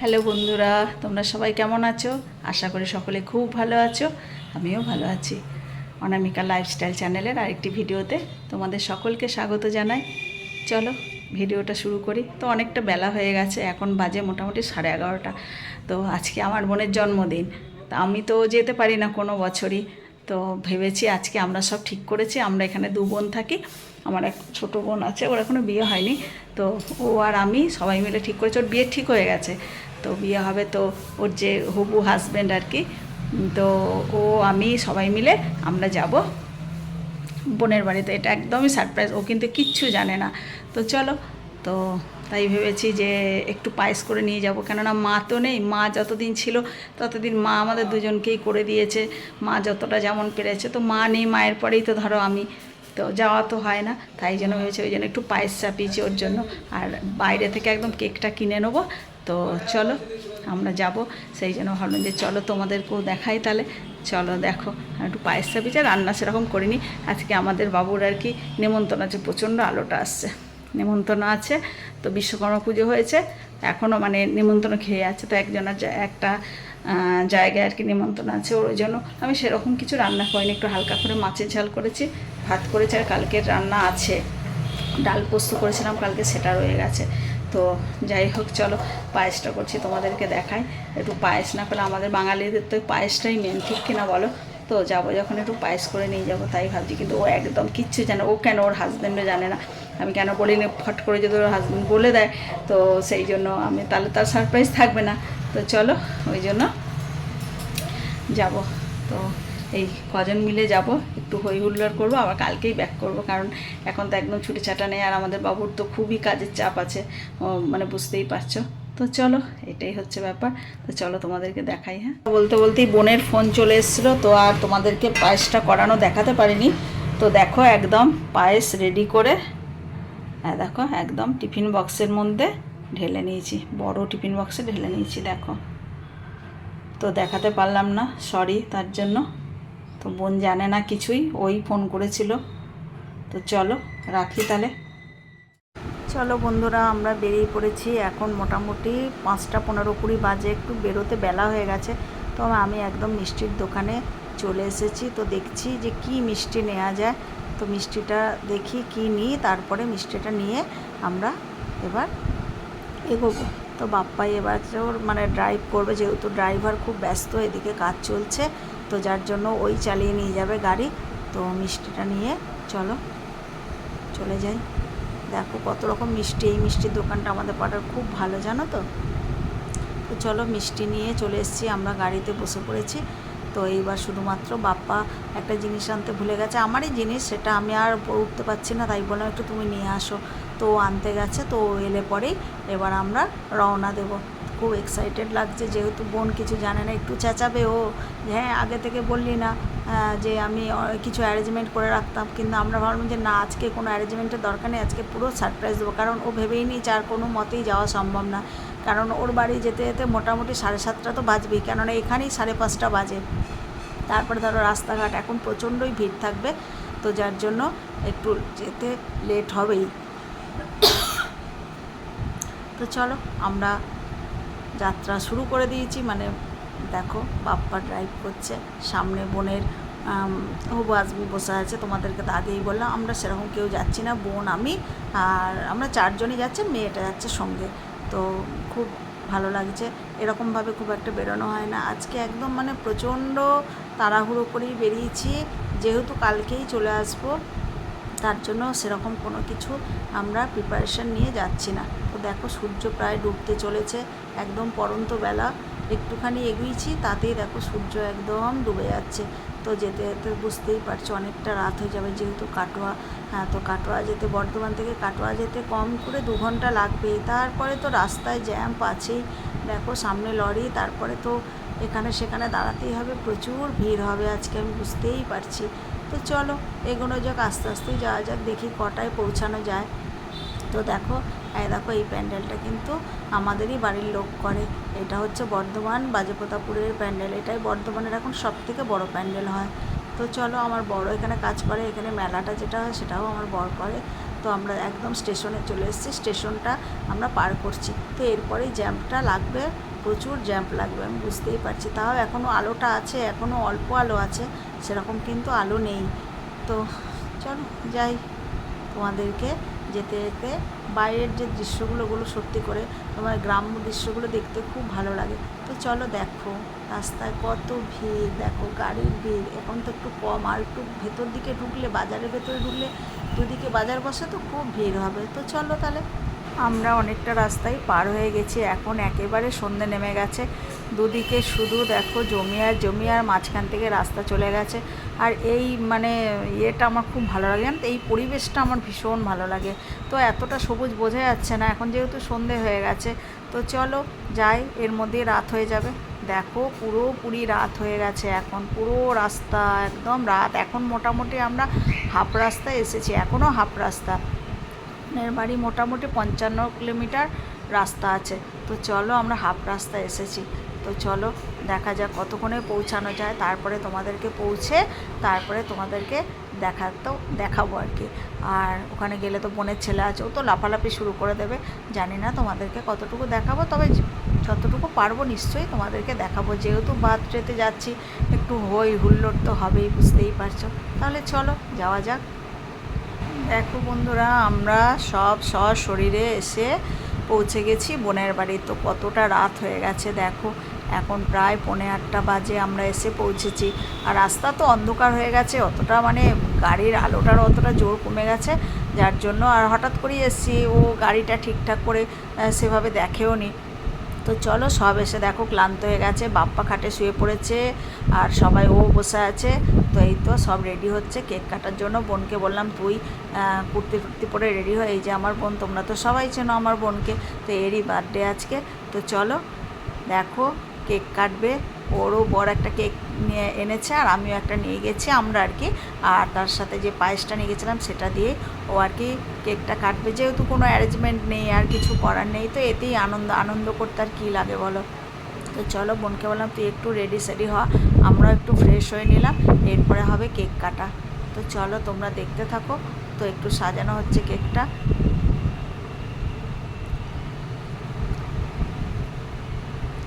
Hello বন্ধুরা, তোমরা সবাই কেমন আছো? আশা করি সকলে খুব ভালো আছো, আমিও ভালো আছি। অনামিকা লাইফস্টাইল চ্যানেলের আরেকটি ভিডিওতে তোমাদের সকলকে স্বাগত জানাই। চলো, ভিডিওটা শুরু করি। তো অনেকটা বেলা হয়ে গেছে, এখন বাজে মোটামুটি সাড়ে এগারোটা। তো আজকে আমার বোনের জন্মদিন। তা আমি তো যেতে পারি না কোনো বছরই। তো ভেবেছি আজকে আমরা সব ঠিক করেছি, আমরা এখানে দু বোন থাকি। আমার এক ছোটো বোন আছে, ওর এখনও বিয়ে হয়নি। তো ও আর আমি সবাই মিলে ঠিক করেছি, ওর বিয়ে ঠিক হয়ে গেছে। তো বিয়ে হবে তো ওর যে হবু হাজব্যান্ড আর কি তো ও, আমি সবাই মিলে আমরা যাব বোনের বাড়িতে। এটা একদমই সারপ্রাইজ ও কিন্তু কিচ্ছু জানে না। তো চলো, তো তাই ভেবেছি যে একটু পায়েস করে নিয়ে যাব। কেননা মা তো নেই, মা যতদিন ছিল ততদিন মা আমাদের দুজনকেই করে দিয়েছে। মা যতটা যেমন পেরেছে, তো মা নেই, মায়ের পরেই তো ধরো আমি। তো যাওয়া তো হয় না, তাই জন্য ভেবেছি ওই জন্য একটু পায়েস চাপিয়েছি ওর জন্য। আর বাইরে থেকে একদম কেকটা কিনে নেব তো চলো, আমরা যাব। সেই জন্য ভাবলাম যে চলো তোমাদেরকেও দেখাই তাহলে। চলো দেখো একটু পায়েস আর রান্না সেরকম করিনি। আজকে আমাদের বাবুর আর কি নেমন্তন্ন আছে, প্রচণ্ড আলোটা আসছে। নেমন্তন্ন আছে, তো বিশ্বকর্মা পুজো হয়েছে, এখনও মানে নেমন্তন্ন খেয়ে আছে, তো একজনের একটা জায়গায় আর কি নেমন্তন্ন আছে, ওর জন্য আমি সেরকম কিছু রান্না করিনি, একটু হালকা করে মাছের ঝাল করেছি, ভাত করেছি, আর কালকের রান্না আছে। ডাল পোস্ত করেছিলাম, কালকে সেটা রয়ে গেছে। তো যাই হোক, চলো পায়েসটা করছি, তোমাদেরকে দেখাই। একটু পায়েস না পেলে আমাদের বাঙালিদের তো পায়েসটাই মেন ঠিক কিনা বলো? তো যাব যখন একটু পায়েস করে নিয়ে যাব, তাই ভাবছি, কিন্তু ও একদম কিচ্ছু জানে, ও কেন ওর হাজব্যান্ডও জানে না? আমি কেন বলি বলিনি, ফট করে যদি ওর হাজব্যান্ড বলে দেয়, তো সেই জন্য আমি, তাহলে তার সারপ্রাইজ থাকবে না। তো চলো, ওই জন্য যাব। তো এই কজন মিলে যাব, একটু হই হুল্লোড় করব, আবার কালকেই ব্যাক করব, কারণ এখন তো একদম ছুটি ছাটা নেই, আর আমাদের বাবুর তো খুবই কাজের চাপ আছে মানে বুঝতেই পারছ। তো চলো, এটাই হচ্ছে ব্যাপার, তো চলো তোমাদেরকে দেখাই হ্যাঁ। বলতে বলতেই বোনের ফোন চলে এসেছিল, তো আর তোমাদেরকে পায়েসটা করানো দেখাতে পারিনি। তো দেখো একদম পায়েস রেডি করে হ্যাঁ দেখো একদম টিফিন বক্সের মধ্যে ঢেলে নিয়েছি, বড় টিফিন বক্সে ঢেলে নিয়েছি, দেখো। তো দেখাতে পারলাম না সরি তার জন্য। তো বোন জানে না কিছুই, ওই ফোন করেছিল। তো চলো, রাখি তাহলে। চলো বন্ধুরা, আমরা বেরিয়ে পড়েছি। এখন মোটামুটি পাঁচটা পনেরো কুড়ি বাজে, একটু বেরোতে বেলা হয়ে গেছে। তো আমি একদম মিষ্টির দোকানে চলে এসেছি। তো দেখছি যে কি মিষ্টি নেওয়া যায়। তো মিষ্টিটা দেখি কি নিই, তারপরে মিষ্টিটা নিয়ে আমরা এবার এগোবো। তো বাপ্পাই এবার মানে ড্রাইভ করবে, যেহেতু ড্রাইভার খুব ব্যস্ত, এদিকে কাজ চলছে। তো যার জন্য ওই চালিয়ে নিয়ে যাবে গাড়ি। তো মিষ্টিটা নিয়ে চলো, চলে যাই। দেখো কত রকম মিষ্টি, এই মিষ্টির দোকানটা আমাদের পাড়ার খুব ভালো, জানো তো? তো চলো মিষ্টি নিয়ে চলে এসেছি, আমরা গাড়িতে বসে পড়েছি। তো এইবার শুধুমাত্র বাপ্পা একটা জিনিস আনতে ভুলে গেছে। আমারই জিনিস, সেটা আমি আর উঠতে পারছি না, তাই বললাম একটু তুমি নিয়ে আসো। তো আনতে গেছে, তো এলে পরেই এবার আমরা রওনা দেব। খুব এক্সাইটেড লাগছে, যেহেতু বোন কিছু জানে না, একটু চেঁচাবে ও হ্যাঁ আগে থেকে বললি না যে আমি কিছু অ্যারেঞ্জমেন্ট করে রাখতাম, কিন্তু আমরা ভাবলাম যে না, আজকে কোনো অ্যারেঞ্জমেন্টের দরকার নেই, আজকে পুরো সারপ্রাইজ দেবো, কারণ ও ভেবেই নি যে আর কোনো মতেই যাওয়া সম্ভব না। কারণ ওর বাড়ি যেতে যেতে মোটামুটি সাড়ে সাতটা তো বাজবেই, কেননা এখানেই সাড়ে পাঁচটা বাজে। তারপরে ধরো রাস্তাঘাট, এখন প্রচণ্ডই ভিড় থাকবে, তো যার জন্য একটু যেতে লেট হবেই। তো চলো, আমরা যাত্রা শুরু করে দিয়েছি। মানে দেখো, বাপ্পা ড্রাইভ করছে। সামনে বোনের হবু আজমি বসে আছে। তোমাদেরকে তো আগেই বললাম, আমরা সেরকম কেউ যাচ্ছি না, বোন, আমি। আর আমরা চারজনই যাচ্ছে, মেয়েটা যাচ্ছে সঙ্গে। তো খুব ভালো লাগছে। এরকমভাবে খুব একটা বেরোনো হয় না। আজকে একদম মানে প্রচণ্ড তাড়াহুড়ো করেই বেরিয়েছি। যেহেতু কালকেই চলে আসব তার জন্য সেরকম কোনো কিছু আমরা প্রিপারেশন নিয়ে যাচ্ছি না। তো দেখো সূর্য প্রায় ডুবতে চলেছে, একদম পরন্ত বেলা। একটুখানি এগিয়েছি, তাতেই দেখো সূর্য একদম ডুবে যাচ্ছে। তো যেতে যেতে বুঝতেই পারছ অনেকটা রাত হয়ে যাবে যেহেতু কাটোয়া। হ্যাঁ তো কাটোয়া যেতে, বর্ধমান থেকে কাটোয়া যেতে কম করে দু ঘণ্টা লাগবে। তারপরে তো রাস্তায় জ্যাম আছেই। দেখো সামনে লরি, তারপরে তো এখানে সেখানে দাঁড়াতেই হবে। প্রচুর ভিড় হবে আজকে, আমি বুঝতেই পারছি। তো চলো, এগোনো যাক, আস্তে আস্তেই যাওয়া যাক, দেখি কটায় পৌঁছানো যায়। তো দেখো, এই দেখো, এই প্যান্ডেলটা কিন্তু আমাদেরই বাড়ির লোক করে। এটা হচ্ছে বর্ধমান বাজেপ্রতাপুরের প্যান্ডেল। এটাই বর্ধমানের এখন সব থেকে বড় প্যান্ডেল হয়। তো চলো, আমার বড় এখানে কাজ করে, এখানে মেলাটা যেটা হয় সেটাও আমার বর করে। তো তো আমরা একদম স্টেশনে চলে এসেছি, স্টেশনটা আমরা পার করছি। তো এরপরেই জ্যাম্পটা লাগবে প্রচুর জ্যাম্প লাগবে আমি বুঝতেই পারছি। তাও এখনও আলোটা আছে এখনও অল্প আলো আছে, সেরকম কিন্তু আলো নেই। তো চলো, যাই। তোমাদেরকে যেতে যেতে বাইরের যে দৃশ্যগুলো, ওগুলো সত্যি করে তোমার গ্রাম্য দৃশ্যগুলো দেখতে খুব ভালো লাগে। তো চলো দেখো, রাস্তায় কত ভিড়, দেখো গাড়ির ভিড়। এখন তো একটু কম, আর একটু ভেতর দিকে ঢুকলে, বাজারের ভেতরে ঢুকলে দুদিকে বাজার বসে তো খুব ভিড় হবে। তো চলো তাহলে। আমরা অনেকটা রাস্তায় পার হয়ে গেছি। এখন একেবারে সন্ধে নেমে গেছে। দুদিকে শুধু দেখো জমি আর জমি আর মাঝখান থেকে রাস্তা চলে গেছে। আর এই মানে ইয়েটা আমার খুব ভালো লাগে। জানো তো, এই পরিবেশটা আমার ভীষণ ভালো লাগে। তো এতটা সবুজ বোঝা যাচ্ছে না। এখন যেহেতু সন্ধে হয়ে গেছে, তো চলো যাই, এর মধ্যেই রাত হয়ে যাবে। দেখো পুরোপুরি রাত হয়ে গেছে এখন। পুরো রাস্তা একদম রাত। এখন মোটামুটি আমরা হাফ রাস্তায় এসেছি। এখনও হাফ রাস্তা। এর বাড়ি মোটামুটি পঞ্চান্ন কিলোমিটার রাস্তা আছে। তো চলো আমরা হাফ রাস্তা এসেছি। তো চলো দেখা যাক কতক্ষণে পৌঁছানো যায়। তারপরে তোমাদেরকে পৌঁছে তারপরে তোমাদেরকে দেখা তো দেখাবো আর কি। আর ওখানে গেলে তো বোনের ছেলে আছে, ও তো লাফালাফি শুরু করে দেবে। জানি না তোমাদেরকে কতটুকু দেখাবো, তবে যতটুকু পারব নিশ্চয়ই তোমাদেরকে দেখাবো। যেহেতু বার্থডেতে যাচ্ছি, একটু হই হুল্লোড় তো হবেই, বুঝতেই পারছ। তাহলে চলো, যাওয়া যাক। দেখো বন্ধুরা, আমরা সব সশরীরে এসে পৌঁছে গেছি বোনের বাড়ি। তো কতটা রাত হয়ে গেছে দেখো, এখন প্রায় পৌনে আটটা বাজে আমরা এসে পৌঁছেছি। আর রাস্তা তো অন্ধকার হয়ে গেছে, অতটা মানে গাড়ির আলোটার অতটা জোর কমে গেছে, যার জন্য আর হঠাৎ করেই এসেছি। ও গাড়িটা ঠিকঠাক করে সেভাবে দেখেও নি তো চলো সব এসে দেখো, ক্লান্ত হয়ে গেছে, বাপ্পা খাটে শুয়ে পড়েছে আর সবাই ও বসে আছে। তো এই তো সব রেডি হচ্ছে, কেক কাটার জন্য বোনকে বললাম, তুই কুর্তি ফুর্তি পরে রেডি হয়ে, এই যে আমার বোন, তোমরা তো সবাই চেনো আমার বোনকে, তো এরই বার্থডে আজকে। তো চলো দেখো, কেক কাটবে ওরও বড় একটা কেক নিয়ে এনেছে আর আমিও একটা নিয়ে গেছি আমরা আর কি। আর তার সাথে যে পায়েসটা নিয়ে গেছিলাম সেটা দিয়ে ও আর কি কেকটা কাটবে। যেহেতু কোনো অ্যারেঞ্জমেন্ট নেই আর কিছু করার নেই, তো এতেই আনন্দ আনন্দ করতে আর কী লাগে বলো? তো চলো বোনকে বললাম, তুই একটু রেডি সেডি হ। আমরাও একটু ফ্রেশ হয়ে নিলাম, এরপরে হবে কেক কাটা। তো চলো তোমরা দেখতে থাকো, তো একটু সাজানো হচ্ছে কেকটা।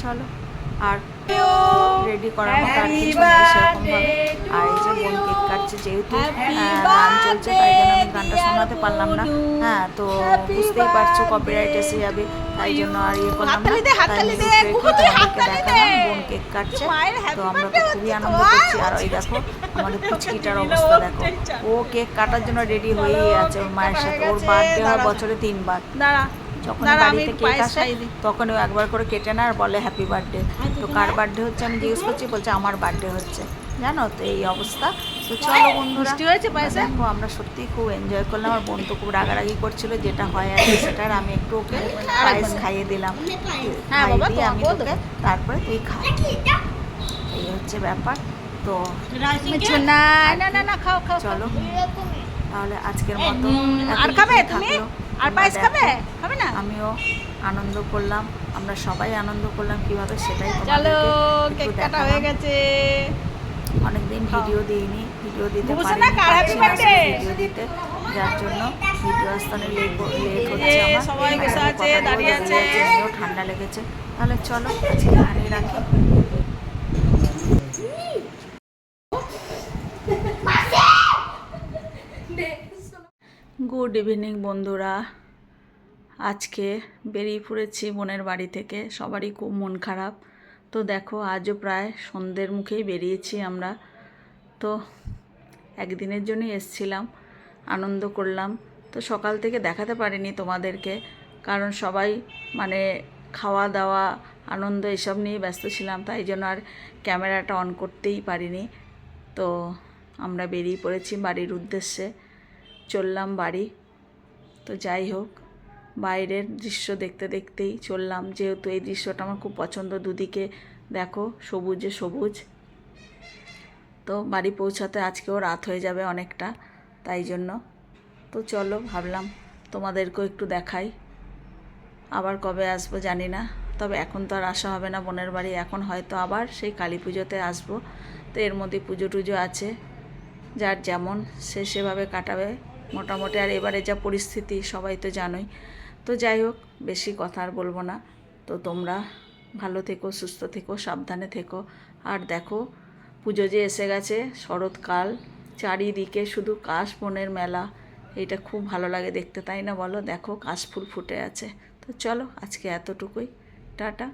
চলো, আর রেডি করার মতো আর কিছু নেই সেরকম ভাবে। আর এই যে বোন কেক কাটছে যেহেতু আহ, গান চলছে তাই জন্য আমি গানটা শোনাতে পারলাম না। হ্যাঁ তো বুঝতেই পারছ কপিরাইট এসে যাবে তাই জন্য আর ইয়ে করলাম না। তাই তোমাদেরকে দেখালাম বোন কেক কাটছে। তো আমরা তো খুবই আনন্দ করছি। আর ওই দেখো আমাদের পুচকিটার অবস্থা দেখো। ও কেক কাটার জন্য রেডি হয়েই আছে ওর মায়ের সাথে। ওর বার্থডে হয় বছরে তিনবার। দাঁড়া। যখন বাড়িতে কেক আসে। তখন ও একবার করে কেটে নেয় আর বলে হ্যাপি বার্থডে তো কার বার্থডে হচ্ছে? আমি জিজ্ঞেস করছি বলছে আমার বার্থডে হচ্ছে। জানো তো এই অবস্থা। তো চলো বন্ধুরা হয়েছে পায়েসে? দেখো আমরা সত্যি খুব এনজয় করলাম। আর বোন তো খুব রাগারাগি করছিল যেটা হয় আর সেটার আমি একটু ওকে পায়েস খাইয়ে দিলাম। হ্যাঁ আমি তোকে তারপরে তুই খা এই হচ্ছে ব্যাপার। তো না না না না খাও খাও চলো তাহলে আজকের মতো আর খাবে? তুমি? থাকল। আর পায়েস খাবে? খাবে না? আমিও আনন্দ করলাম আমরা সবাই আনন্দ করলাম কীভাবে সেটাই চলো কেক কাটা হয়ে গেছে। অনেকদিন ভিডিও দিইনি ভিডিও দিতে পারিনি সোনা, কার না birthday? ভিডিও দিতে যার জন্য ভিডিও আসতে লেট হচ্ছে আমার। সবাই বসে আছে, দাঁড়িয়ে আছে। ঠান্ডা লেগেছে। তাহলে চলো আজকে রাখি। গুড ইভিনিং বন্ধুরা। আজকে বেরিয়ে পড়েছি বোনের বাড়ি থেকে। সবারই খুব মন খারাপ। তো দেখো, আজও প্রায় সন্ধ্যের মুখেই বেরিয়েছি আমরা। তো একদিনের জন্যই এসছিলাম, আনন্দ করলাম। তো সকাল থেকে দেখাতে পারিনি তোমাদেরকে, কারণ সবাই মানে খাওয়া দাওয়া আনন্দ এসব নিয়ে ব্যস্ত ছিলাম, তাই জন্য আর ক্যামেরাটা অন করতেই পারিনি। তো আমরা বেরিয়ে পড়েছি বাড়ির উদ্দেশ্যে। চললাম বাড়ি। তো যাই হোক, বাইরের দৃশ্য দেখতে দেখতেই চললাম। যেহেতু এই দৃশ্যটা আমার খুব পছন্দ, দুদিকে দেখো, সবুজে সবুজ। তো বাড়ি পৌঁছাতে আজকেও রাত হয়ে যাবে অনেকটা, তাই জন্য। তো চলো, ভাবলাম তোমাদেরকেও একটু দেখাই। আবার কবে আসব জানি না, তবে এখন তো আর আসা হবে না বোনের বাড়ি। এখন হয়তো আবার সেই কালী পুজোতে আসব। তো এর মধ্যে পুজো টুজো আছে, যার যেমন সে সেভাবে কাটাবে। মোটামুটি আর এবারে যা পরিস্থিতি, সবাই তো জানোই। তো যাই হোক, বেশি কথা আর বলব না। তো তোমরা ভালো থেকো, সুস্থ থেকো, সাবধানে থেকো। আর দেখো, পুজো যে এসে গেছে, শরৎকাল, চারিদিকে শুধু কাশ বনের মেলা। এটা খুব ভালো লাগে দেখতে, তাই না বলো? দেখো, কাশফুল ফুটে আছে। তো চলো, আজকে এতটুকুই। টাটা।